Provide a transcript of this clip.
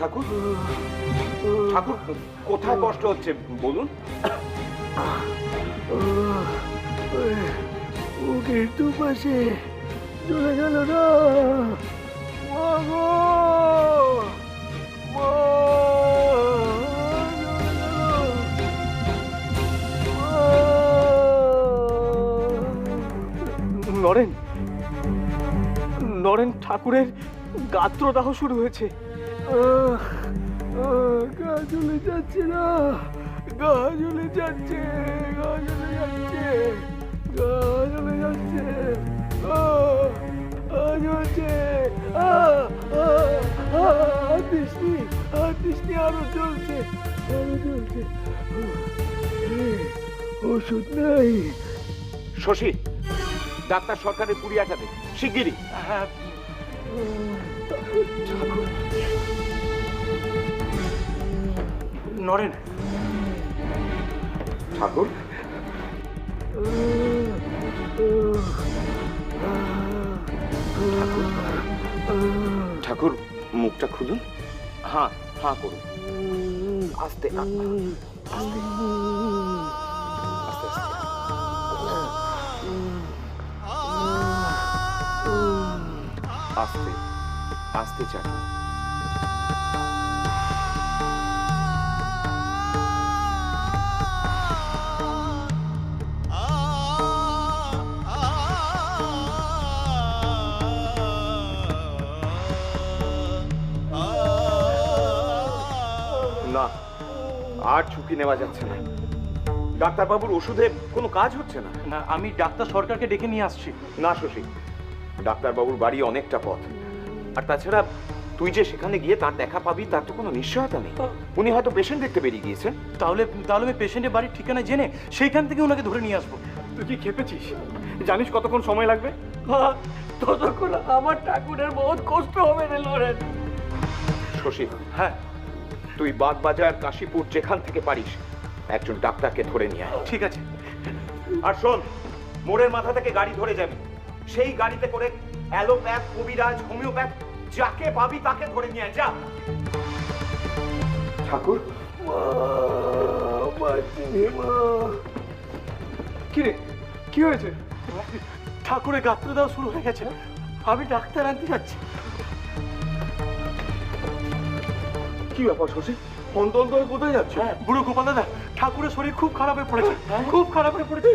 ঠাকুর। ঠাকুর কোথায় কষ্ট হচ্ছে বলুন? বুকের দুপাশে চলে গেল না। নরেন নরেন ঠাকুরের গাত্রদাহ শুরু হয়েছে। গা জ্বলে যাচ্ছে না গা জ্বলে যাচ্ছে গা জ্বলে যাচ্ছে গা জ্বলে যাচ্ছে আহ, জ্বলছে হাত দিসনি আরও জ্বলছে আরও এই, ওষুধ নাই শশী ডাক্তার সরকারের পুরিয়াটা দে শিগগিরই। হ্যাঁ নরেন। ঠাকুর? ঠাকুর মুখটা খুলুন। হ্যাঁ হ্যাঁ করুন। আস্তে আস্তে আস্তে আস্তে আস্তে। না আর ঝুঁকি নেওয়া যাচ্ছে না। ডাক্তারবাবুর ওষুধে কোনো কাজ হচ্ছে না? না আমি ডাক্তার সরকারকে ডেকে নিয়ে আসছি। না শশী ডাক্তারবাবুর বাড়ি অনেকটা পথ। আর তাছাড়া তুই যে সেখানে গিয়ে তার দেখা পাবি তার তো কোনো নিশ্চয়তা নেই। উনি হয়তো পেশেন্ট দেখতে বেরিয়ে গিয়েছেন। তাহলে তাহলে আমি পেশেন্টের বাড়ির ঠিকানা জেনে সেইখান থেকে ওনাকে ধরে নিয়ে আসব। তুই কি খেপেছিস? জানিস কতক্ষণ সময় লাগবে? ততক্ষণ আমার ঠাকুরের বহুত কষ্ট হবে রে লরেন। শশী হ্যাঁ। তুই বাগবাজার কাশীপুর যেখান থেকে পারিস একজন ডাক্তারকে ধরে নিয়ে আয়। ঠিক আছে। আর শোন মোড়ের মাথা থেকে গাড়ি ধরে যাবি। সেই গাড়িতে করে অ্যালোপ্যাথ কবিরাজ হোমিওপ্যাথ যাকে পাবি তাকে ধরে নিয়ে আয় যা। ঠাকুর। কি রে কি হয়েছে? ঠাকুরের গাত্র দেওয়া শুরু হয়ে গেছে। আমি ডাক্তার আনতে যাচ্ছি। কি ব্যাপার শশী? অন্তর কোথায় যাচ্ছে? বুড়ো গোপাল দাদা ঠাকুরের শরীর খুব খারাপ হয়ে পড়েছে। খুব খারাপ হয়ে পড়েছে।